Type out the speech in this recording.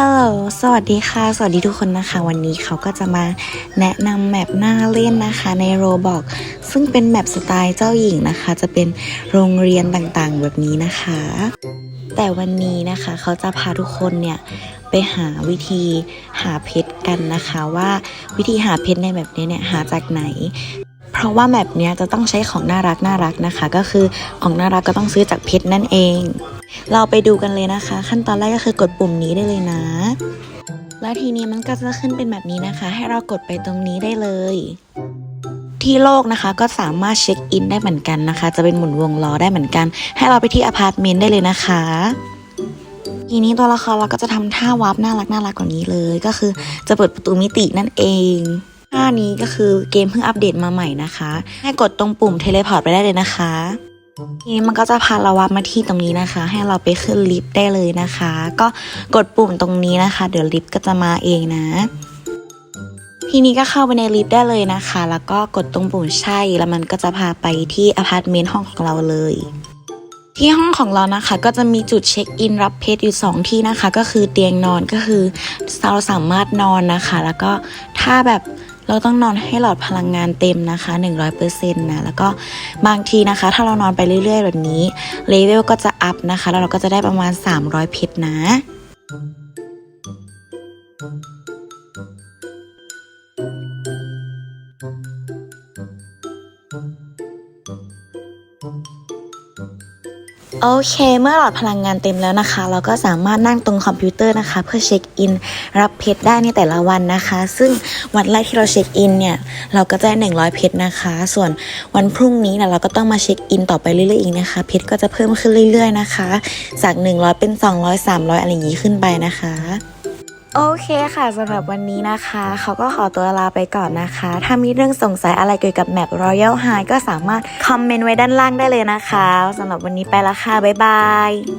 ฮัลโหล สวัสดีค่ะ สวัสดีทุกคนนะคะ วันนี้เขาก็จะมาแนะนำแมปหน้าเล่นนะคะในโรบอกซึ่งเป็นแมปสไตล์เจ้าหญิงนะคะ จะเป็นโรงเรียนต่างๆ แบบนี้นะคะ แต่วันนี้นะคะเขาจะพาทุกคนเนี่ยไปหาวิธีหาเพชรกันนะคะว่าวิธีหาเพชรในแบบนี้เนี่ยหาจากไหนเพราะว่าแมปนี้จะต้องใช้ของน่ารักน่ารักนะคะ ก็คือของน่ารักก็ต้องซื้อจากเพชรนั่นเอง เราไปดูกันเลยนะคะ ขั้นตอนแรกก็คือกดปุ่มนี้ได้เลยนะ แล้วทีนี้มันก็จะขึ้นเป็นแบบนี้นะคะ ให้เรากดไปตรงนี้ได้เลย ที่โลกนะคะก็สามารถเช็คอินได้เหมือนกันนะคะ จะเป็นหมุนวงล้อได้เหมือนกัน ให้เราไปที่อพาร์ตเมนต์ได้เลยนะคะทีนี้ตัวละครเราก็จะทำท่าวาร์ปน่ารักน่ารักกว่านี้เลย ก็คือจะเปิดประตูมิตินั่นเองท่านี้ก็คือเกมเพิ่งอัปเดตมาใหม่นะคะ ให้กดตรงปุ่มเทเลพอร์ตไปได้เลยนะคะ นี้มันก็จะพาเราวับมาที่ตรงนี้นะคะ ให้เราไปขึ้นลิฟต์ได้เลยนะคะ ก็กดปุ่มตรงนี้นะคะ เดี๋ยวลิฟต์ก็จะมาเองนะ ทีนี้ก็เข้าไปในลิฟต์ได้เลยนะคะ แล้วก็กดตรงปุ่มใช่แล้วมันก็จะพาไปที่อพาร์ตเมนต์ห้องของเราเลยที่ห้องของเรานะคะก็จะมีจุดเช็คอินรับเพชรอยู่ 2 ที่นะคะ ก็คือเตียงนอนก็คือเราสามารถนอนนะคะ แล้วก็ถ้าแบบ เราต้องนอนให้หลอดพลังงานเต็มนะคะ 100%นะแล้วก็บางทีนะคะ ถ้าเรานอนไปเรื่อยๆแบบนี้เลเวลก็จะอัพนะคะ แล้วเราก็จะได้ประมาณ 300 เพชรนะ โอเค เมื่อหลอดพลังงานเต็มแล้วนะคะ เราก็สามารถนั่งตรงคอมพิวเตอร์นะคะ เพื่อเช็คอิน รับเพชรได้ในแต่ละวันนะคะ ซึ่งวันแรกที่เราเช็คอินเนี่ยเราก็จะได้100 เพชรนะคะ ส่วนวันพรุ่งนี้เนี่ยเราก็ต้องมาเช็คอินต่อไปเรื่อยๆอีกนะคะ เพชรก็จะเพิ่มขึ้นเรื่อย ๆนะคะ จาก 100 เป็น 200 300 อะไรอย่างนี้ขึ้นไปนะคะ โอเคค่ะสำหรับวันนี้นะคะ เขาก็ขอตัวลาไปก่อนนะคะ ถ้ามีเรื่องสงสัยอะไรเกี่ยวกับแมป Royal High ก็สามารถคอมเมนต์ไว้ด้านล่างได้เลยนะคะสำหรับวันนี้ไปละค่ะ บ๊ายบาย